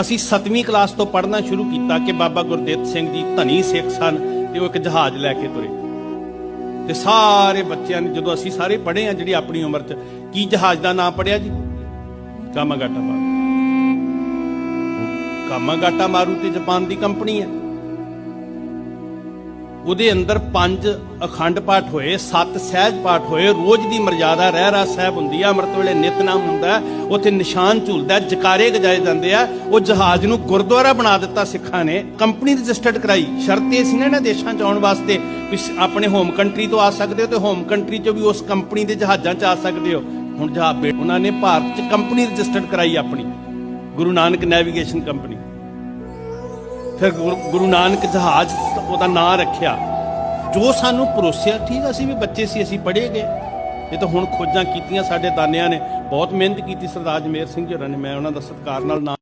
ਅਸੀਂ 7ਵੀਂ ਕਲਾਸ ਤੋਂ ਪੜ੍ਹਨਾ ਸ਼ੁਰੂ ਕੀਤਾ ਕਿ ਬਾਬਾ ਗੁਰਦੇਵ ਸਿੰਘ ਜੀ ਧਨੀ ਸਿੱਖ ਸਨ ਤੇ ਉਹ ਇੱਕ ਜਹਾਜ਼ ਲੈ ਕੇ ਤੁਰੇ। ਤੇ ਸਾਰੇ ਬੱਚਿਆਂ ਨੇ ਜਦੋਂ ਅਸੀਂ ਸਾਰੇ ਪੜ੍ਹੇ ਆ ਜਿਹੜੀ ਆਪਣੀ ਉਮਰ 'ਚ, ਕੀ ਜਹਾਜ਼ ਦਾ ਨਾਮ ਪੜਿਆ ਜੀ? ਕਾਮਾਗਾਟਾ ਮਾਰੂ। ਕਾਮਾਗਾਟਾ ਮਾਰੂ ਤੇ ਜਾਪਾਨ ਦੀ ਕੰਪਨੀ ਹੈ। ਉਹਦੇ ਅੰਦਰ ਪੰਜ ਅਖੰਡ ਪਾਠ ਹੋਏ, ਸੱਤ ਸਹਿਜ ਪਾਠ ਹੋਏ, ਰੋਜ਼ ਦੀ ਮਰਜ਼ਾਦਾ ਰਹਿ ਰਾ ਸਾਹਿਬ ਹੁੰਦੀ ਆ, ਅੰਮ੍ਰਿਤ ਵੇਲੇ ਨਿਤਨਾਮ ਹੁੰਦਾ ਉੱਥੇ ਨਿਸ਼ਾਨ ਝੂਲਦਾ ਜਕਾਰੇ ਗਜਾਏ ਜਾਂਦੇ ਆ, ਉਹ ਜਹਾਜ਼ ਨੂੰ ਗੁਰਦੁਆਰਾ ਬਣਾ ਦਿੱਤਾ ਸਿੱਖਾਂ ਨੇ, ਕੰਪਨੀ ਰਜਿਸਟਰਡ ਕਰਾਈ, ਸ਼ਰਤ ਇਹ ਸੀ ਨਾ ਇਹਨਾਂ ਦੇਸ਼ਾਂ ਚ ਆਉਣ ਵਾਸਤੇ ਵੀ ਆਪਣੇ ਹੋਮ ਕੰਟਰੀ ਤੋਂ ਆ ਸਕਦੇ ਹੋ ਤੇ ਹੋਮ ਕੰਟਰੀ ਚੋਂ ਵੀ ਉਸ ਕੰਪਨੀ ਦੇ ਜਹਾਜ਼ਾਂ ਚ ਆ ਸਕਦੇ ਹੋ। ਹੁਣ ਜਹਾਜ਼ ਉਹਨਾਂ ਨੇ ਭਾਰਤ ਚ ਕੰਪਨੀ ਰਜਿਸਟਰਡ ਕਰਾਈ ਆਪਣੀ, ਗੁਰੂ ਨਾਨਕ ਨੈਵੀਗੇਸ਼ਨ ਕੰਪਨੀ। ਫਿਰ ਗੁਰੂ ਗੁਰੂ ਨਾਨਕ ਜਹਾਜ਼ ਉਹਦਾ ਨਾਂ ਰੱਖਿਆ। ਜੋ ਸਾਨੂੰ ਪਰੋਸਿਆ, ਠੀਕ ਅਸੀਂ ਵੀ ਬੱਚੇ ਸੀ, ਅਸੀਂ ਪੜ੍ਹੇ ਗਏ। ਇਹ ਤਾਂ ਹੁਣ ਖੋਜਾਂ ਕੀਤੀਆਂ ਸਾਡੇ ਦਾਨਿਆਂ ਨੇ। ਬਹੁਤ ਮਿਹਨਤ ਕੀਤੀ ਸਰਦਾਰ ਜਮੇਰ ਸਿੰਘ ਜੀ ਹੋਰਾਂ ਨੇ। ਮੈਂ ਉਹਨਾਂ ਦਾ ਸਤਿਕਾਰ ਨਾਲ ਨਾਂ